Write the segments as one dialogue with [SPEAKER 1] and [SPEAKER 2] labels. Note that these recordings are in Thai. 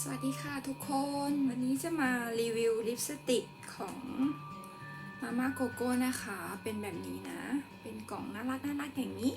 [SPEAKER 1] สวัสดีค่ะทุกคนวันนี้จะมารีวิวลิปสติกของมาม่าโกโก้นะคะ เป็นแบบนี้นะ เป็นกล่องน่ารักน่ารักอย่างนี้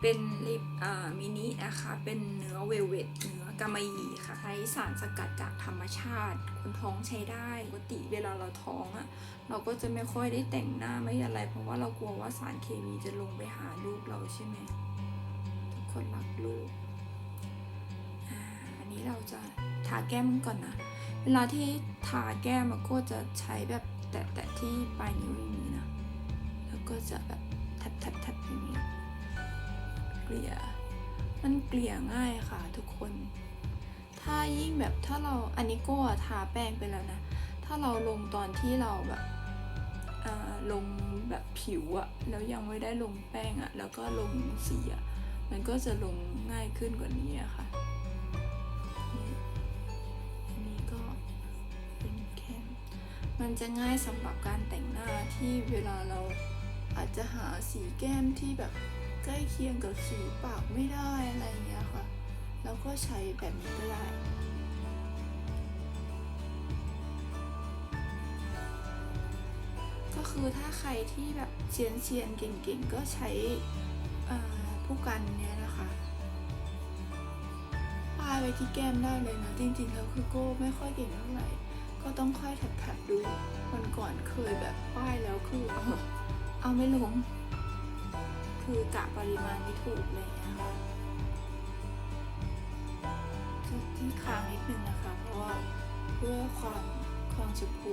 [SPEAKER 1] เป็นลิปอ่ามินินะคะ เป็นเนื้อเวลเวตเนื้อกำมะหยี่ค่ะ ใช้สารสกัดจากธรรมชาติ คนท้องใช้ได้ปกติเวลาเราท้องอะ่ะ เราก็จะไม่ค่อยได้แต่งหน้าไม่อะไร เพราะว่าเรากลัวว่าสารเคมีจะลงไปหาลูกเราใช่ไหมทุกคนรักลูก เราจะทาแก้มก่อนนะ เวลาที่ทาแก้มมันก็จะใช้แบบแตะๆที่ปลายนิ้วอย่างนี้นะ แล้วก็จะแบบแทบๆๆอย่างนี้ เกลี่ย มันเกลี่ยง่ายค่ะทุกคน ถ้ายิ่งแบบถ้าเราอันนี้ก็ทาแป้งไปแล้วนะ ถ้าเราลงตอนที่เราแบบลงแบบผิวอะแล้วยังไม่ได้ลงแป้งอะแล้วก็ลงสีอะมันก็จะลงง่ายขึ้นกว่านี้อะค่ะ มันจะง่ายสำหรับการแต่งหน้าที่เวลาเราอาจจะหาสีแก้มที่แบบใกล้เคียงกับสีปากไม่ได้อะไรเงี้ยค่ะ แล้วก็ใช้แบบนี้ก็ได้ก็คือถ้าใครที่แบบเซียนเซียนๆเก่งๆ ก็ใช้ผู้กันเนี้ยนะคะป้ายไว้ที่แก้มได้เลยนะ จริงๆ แล้วคือโก้ไม่ค่อยเก่งเท่าไหร่ ก็ต้องค่อยแถบๆดูวันก่อนเคยแบบป้ายแล้วคือเอาเอาไม่ลง คือกะปริมาณไม่ถูกเลยนะคะจุดที่คางนิดนึงนะคะ เพราะว่าเพื่อความความชมพู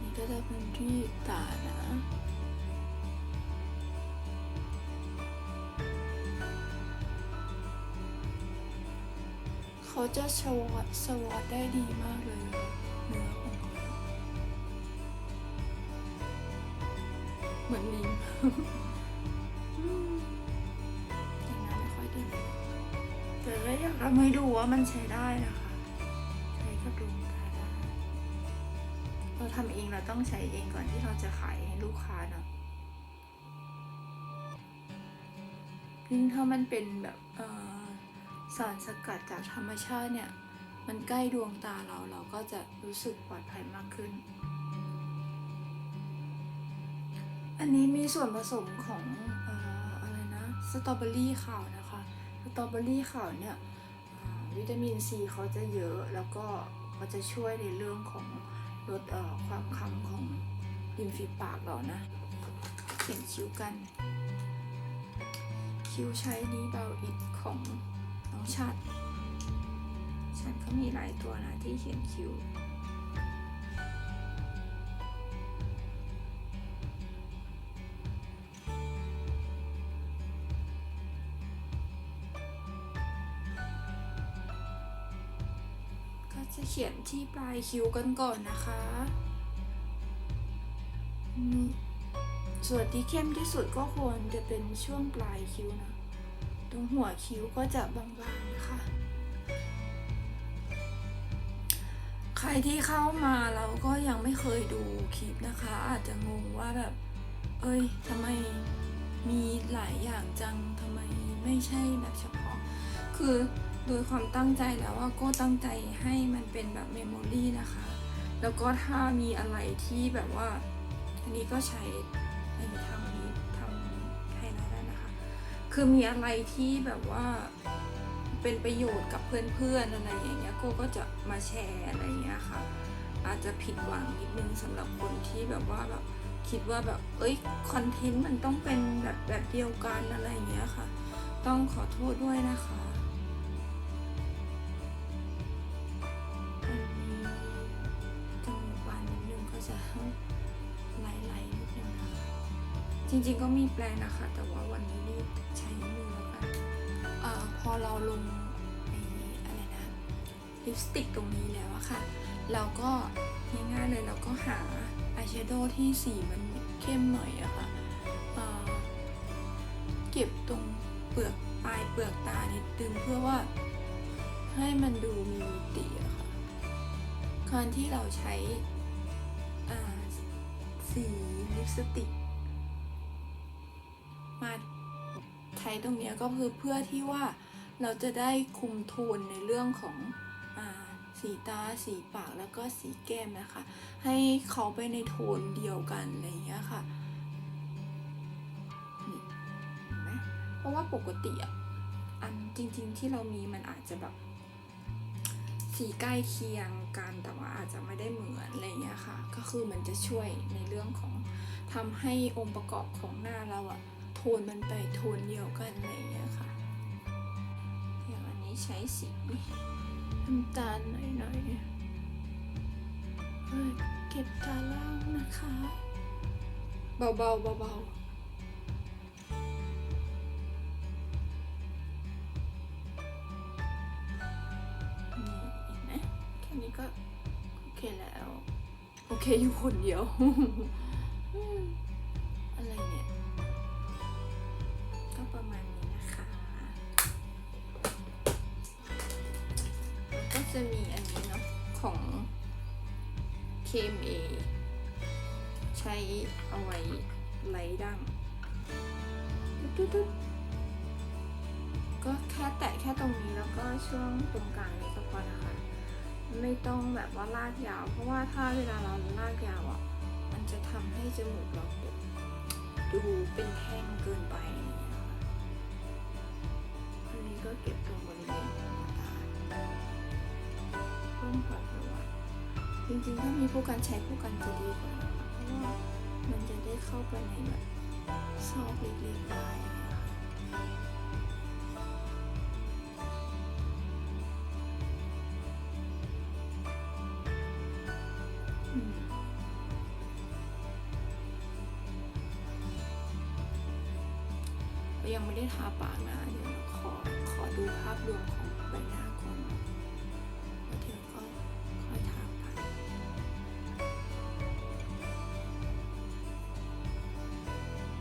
[SPEAKER 1] นี่ก็จะเป็นที่ตานะ เขาจะสวอตสวอตได้ดีมากเลยเนื้อของเขาเหมือนลิงแต่งหน้าไม่ค่อยเก่งแต่ก็อยากทำให้ดูว่ามันใช้ได้นะคะ ใช้กับดวงตาได้เราทำเองเราต้องใช้เองก่อนที่เราจะขายให้ลูกค้าเนาะยิ่งถ้ามันเป็นแบบเออ สารสกัดจากธรรมชาติเนี่ย มันใกล้ดวงตาเราเราก็จะรู้สึกปลอดภัยมากขึ้น อันนี้มีส่วนผสมของออะไรนะสตรอเบอรี่ขาวนะคะสตรอเบอรี่ขาวเนี่ยวิตามินซีเขาจะเยอะแล้วก็เขาจะช่วยในเรื่องของลดความคำของริมฝีปากเรานะเขียนคิ้วกัน คิ้วใช้นี้เบาอิดของ ชัดชัดเขามีหลายตัวนะที่เขียนคิวก็จะเขียนที่ปลายคิ้วกันก่อนนะคะส่วนที่เข้มที่สุดก็ควรจะเป็นช่วงปลายคิ้วนะ รงหัวคิ้วก็จะบางๆนะคะ ใครที่เข้ามาแล้วก็ยังไม่เคยดูคลิปนะคะ อาจจะงงว่าแบบ เอ้ยทำไมมีหลายอย่างจังทำไมไม่ใช่แบบเฉพาะ คือโดยความตั้งใจแล้วว่าก็ตั้งใจให้มันเป็นแบบเมมโมรีนะคะ แล้วก็ถ้ามีอะไรที่แบบว่า อันนี้ก็ใช้ในทำนี้ท คือมีอะไรที่แบบว่าเป็นประโยชน์กับเพื่อนๆอะไรอย่างเงี้ยโก็ก็จะมาแชร์อะไรเงี้ยค่ะ อาจจะผิดหวังนิดนึงสำหรับคนที่แบบว่าแบบคิดว่าแบบเอ้ยคอนเทนต์มันต้องเป็นแบบแบบเดียวกันอะไรอย่างเงี้ยค่ะ ต้องขอโทษด้วยนะคะอันนึงก็จะไลๆนิดนึงนะคะจริงๆก็มีแปลนะคะ แต่ว่าวันนี้ ใช้มือแล้วกันเอ่อพอเราลงไอ้อะไรนะลิปสติกตรงนี้แล้วอะค่ะ เราก็ง่ายๆเลยเราก็หาอายแชโดว์ที่สีมันเข้มหน่อยอะค่ะเเก็บตรงเปลือกปลายเปลือกตานิดนึงเพื่อว่าให้มันดูมีมิติอะค่ะ การที่เราใช้สีลิปสติกมา ช้ตรงนี้ก็คือเพื่อที่ว่าเราจะได้คุมโทนในเรื่องของอสีตา สีปากแล้วก็สีแก้มนะคะ ให้เขาไปในโทนเดียวกันอะไรอย่างเงี้ยค่ะนี่เห็นไหมเพราะว่าปกติอะอันจริง ๆ ที่เรามีมันอาจจะแบบสีใกล้เคียงกันแต่ว่าอาจจะไม่ได้เหมือนอะไรอย่างเงี้ยค่ะ ก็คือมันจะช่วยในเรื่องของทำให้องค์ประกอบของหน้าเราอะ นมันไปโทนเดียวกันอะไรเงี้ยค่ะ อย่างอันนี้ใช้สีน้ำตาลหน่อยๆเฮ้ยเก็บตาล่างนะคะ เบาๆเบาๆแค่นี้ก็โอเคแล้ว โอเคอยู่คนเดียว ประมาณนี้นะคะแล้วก็จะมีอันนี้เนาะของ KMA ใช้เอาไว้ไล่ดังตุ๊ดก็แค่แตะแค่ตรงนี้แล้วก็ช่วงตรงกลางนี้ก็พอนะคะ ไม่ต้องแบบว่าลากยาว เพราะว่าถ้าเวลาเราลากยาวอะ มันจะทำให้จมูกเราดูเป็นแท่งเกินไป อะไรอย่างเงี้ยค่ะอันนี้ก็เก็บตรงบริเวณดวงตาเพิ่มความระวังจริงๆถ้ามีผู้กันใช้ผู้กันจะดีกว่านะคะเพราะว่ามันจะได้เข้าไปในแบบซอกเล็กๆได้นะคะยังไม่ได้ทาปากนะ ดูภาพรวมของใบหน้าก่อนแล้วเดี๋ยวก็ค่อยทาไป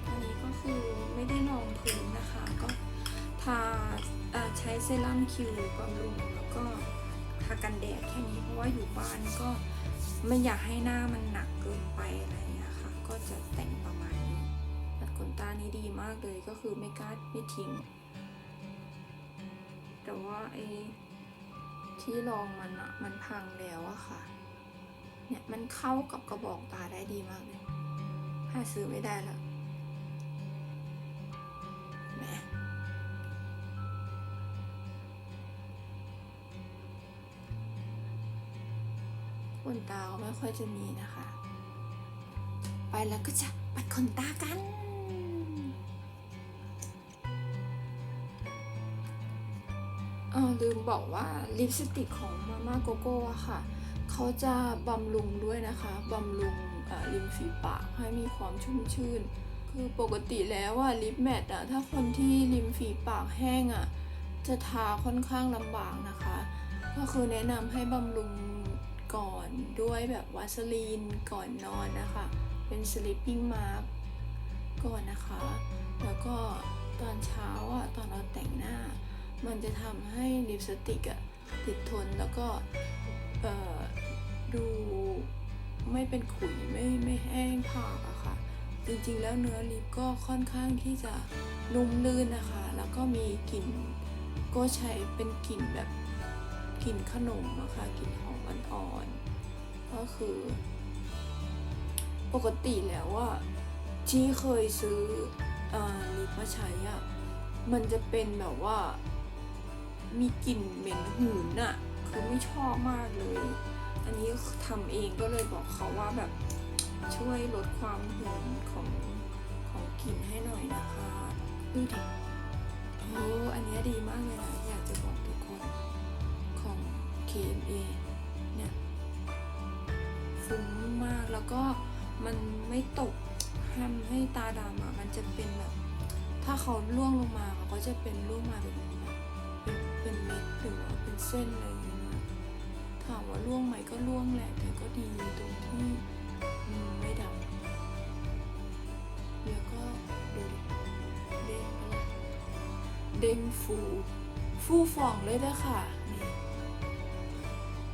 [SPEAKER 1] อันนี้ก็คือไม่ได้ลองพื้นนะคะ ก็ทาใช้เซรั่มคิวบำรุงแล้วก็ทากันแดดแค่นี้เพราะว่าอยู่บ้านก็ไม่อยากให้หน้ามันหนักเกินไปอะไรอย่างเงี้ยค่ะ ก็จะแต่งประมาณนี้ตัดขนตานี้ดีมากเลยก็คือไม่กล้าไม่ทิ้ง แต่ว่าไอ้ที่รองมันอะมันพังแล้วอะค่ะ เนี่ยมันเข้ากับกระบอกตาได้ดีมากเลยหาซื้อไม่ได้แล้วแหมขนตาไม่ค่อยจะมีนะคะ ไปแล้วก็จะปัดขนตากัน บอกว่าลิปสติกของมาม่าโกโก้อะค่ะ เขาจะบำรุงด้วยนะคะบำรุงริมฝีปากให้มีความชุ่มชื่น คือปกติแล้วอะลิปแมทอะถ้าคนที่ริมฝีปากแห้งอะจะทาค่อนข้างลำบากนะคะ ก็คือแนะนำให้บำรุงก่อนด้วยแบบวาสลีนก่อนนอนนะคะ เป็น sleeping mask ก่อนนะคะ แล้วก็ตอนเช้าอะตอนเราแต่งหน้า มันจะทำให้ลิปสติกอะติดทนแล้วก็ดูไม่เป็นขุยไม่ไม่แห้งผากอะค่ะ จริงๆแล้วเนื้อลิปก็ค่อนข้างที่จะนุ่มลื่นนะคะ แล้วก็มีกลิ่นก็ใช้เป็นกลิ่นแบบกลิ่นขนมอะคะกลิ่นหอมอ่อนๆก็คือ ปกติแล้วว่าที่เคยซื้ออลิปมาใช้อะมันจะเป็นแบบว่า มีกลิ่นเหม็นหืนอะคือไม่ชอบมากเลย อันนี้ทำเองก็เลยบอกเขาว่าแบบช่วยลดความหืนของของกลิ่นให้หน่อยนะคะดูดิโอ้อันนี้ดีมากเลยนะอยากจะบอกทุกคนของ KMA เนี่ยฟุ้งมากแล้วก็มันไม่ตกทำให้ตาดำอะมันจะเป็นแบบ ถ้าเขาล่วงลงมาเขาก็จะเป็นล่วงมาแบบ เป็นเม็ดหรือว่าเป็นเส้นอะไรอย่างเงี้ยถามว่าล่วงไหมก็ล่วงแหละแต่ก็ดีตรงที่มไม่ดำแล้วก็ดูดิเด้งไปละเด้งฟูฟูฟ่องเลยนะค่ะนี่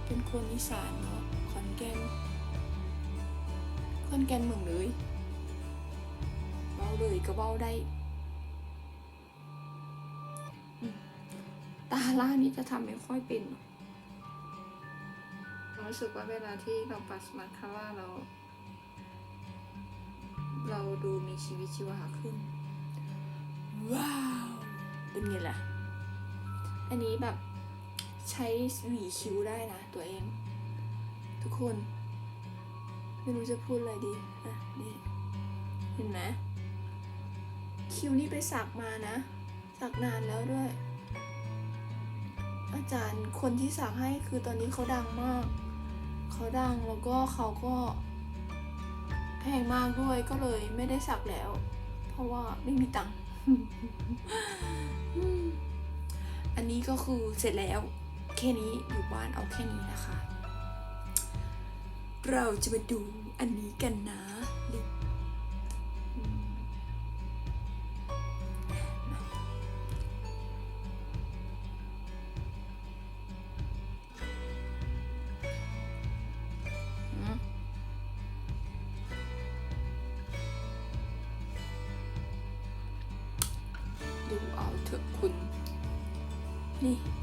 [SPEAKER 1] เป็นคนอีสานเนาะขอนแก่นขอนแก่นเมืองเลยเบาเลยก็เบาได้ ตาล่างนี่จะทำไม่ค่อยเป็นรู้สึกว่าเวลาที่เราปัดมาสคาร่าเรา เราดูมีชีวิตชีวาขึ้น ว้าว เป็นไงล่ะ อันนี้แบบใช้หวีคิ้วได้นะตัวเอง ทุกคน ไม่รู้จะพูดอะไรดีอะนี่เห็นไหมคิ้วนี่ไปสักมานะ สักนานแล้วด้วย อาจารย์คนที่สักให้คือตอนนี้เขาดังมาก เขาดังแล้วก็เขาก็แพงมากด้วยก็เลยไม่ได้สักแล้ว เพราะว่าไม่มีตังค์อันนี้ก็คือเสร็จแล้วแค่นี้อยู่บ้านเอาแค่นี้นะคะ เราจะมาดูอันนี้กันนะ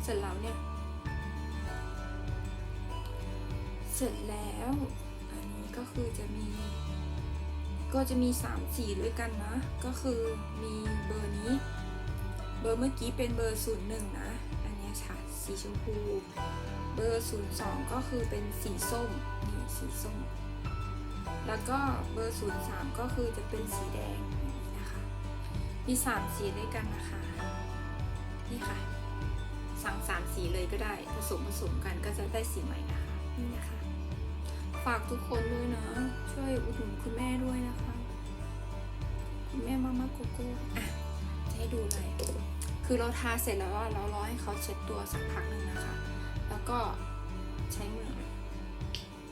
[SPEAKER 1] ร็จแล้วเนี่ย เสร็จแล้ว อันนี้ก็คือจะมี ก็จะมี 3 สีด้วยกันนะ ก็คือมีเบอร์นี้ เบอร์เมื่อกี้เป็นเบอร์ 01 นะ อันนี้ยค่ะสีชมพู เบอร์ 02 ก็คือเป็นสีส้ม นี่สีส้ม แล้วก็เบอร์ 03 ก็คือจะเป็นสีแดงนี้นะคะมี 3 สีด้วยกันนะคะ นี่ค่ะ สั่งสามสีเลยก็ได้ผสมผสมกันก็จะได้สีใหม่นะคะนี่นะคะ ฝากทุกคนด้วยนะ ช่วยอุดหนุนคุณแม่ด้วยนะคะ คุณแม่มาม่าโกโก้อะจะให้ดูเลยคือเราทาเสร็จแล้วเรารอให้เขาเช็ดตัวสักพักหนึ่งนะคะ แล้วก็ใช้มือ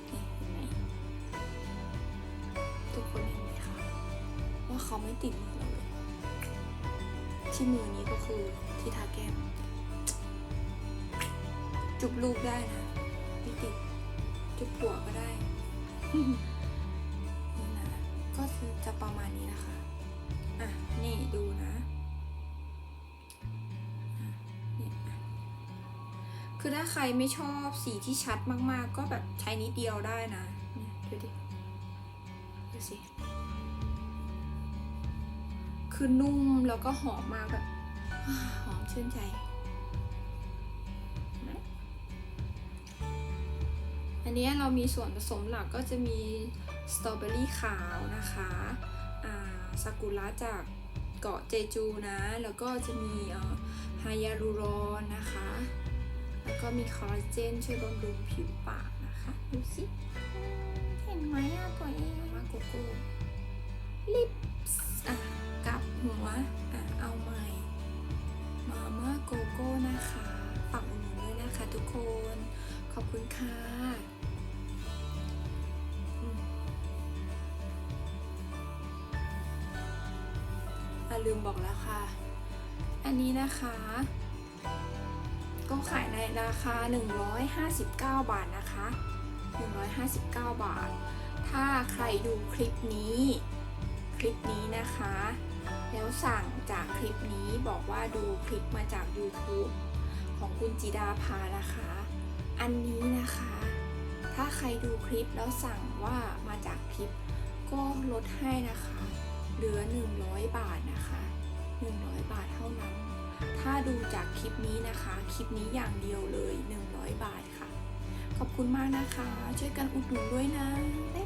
[SPEAKER 1] เห็นไหมทุกคนเห็นไหมคะว่าเขาไม่ติดมือเราเลยที่มือนี้ก็คือที่ทาแก้ม จุบลูกได้นะไม่ติดจุบหัวก็ได้นี่นะก็คือจะประมาณนี้นะคะ อะ นี่ดูนะอะเนี่ยอะคือถ้าใครไม่ชอบสีที่ชัดมากๆ ก็แบบใช้นิดเดียวได้นะเนี่ยดูดิดูสิคือนุ่มแล้วก็หอมมากแบบอ่าหอมชื่นใจ อันนี้เรามีส่วนผสมหลักก็จะมีสตรอเบอรี่ขาวนะคะาซากุระจากเกาะเจจูนะ แล้วก็จะมีไฮยาลูรอนนะคะ แล้วก็มีคอลลาเจนช่วยบำรุงผิวปากนะคะ ดูสิ เห็นไหมอะตัวเองมาโกโก้ลิปส์อะกับหัวอะเอาใหม่มาม่าโกโก้นะคะฝากอุดหนุนด้วยนะคะทุกคน ขอบคุณค่ะ อะลืมบอกแล้วค่ะอันนี้นะคะ ก็ขายในราคา 159 บาทนะคะ 159 บาท ถ้าใครดูคลิปนี้ คลิปนี้นะคะ แล้วสั่งจากคลิปนี้บอกว่าดูคลิปมาจาก YouTube ของคุณจิดาภานะคะ อันนี้นะคะ ถ้าใครดูคลิปแล้วสั่งว่ามาจากคลิปก็ลดให้นะคะ เหลือ 100 บาทนะคะ 100 บาทเท่านั้น ถ้าดูจากคลิปนี้นะคะ คลิปนี้อย่างเดียวเลย 100 บาทค่ะ ขอบคุณมากนะคะ ช่วยกันอุดหนุนด้วยนะบ๊ายบาย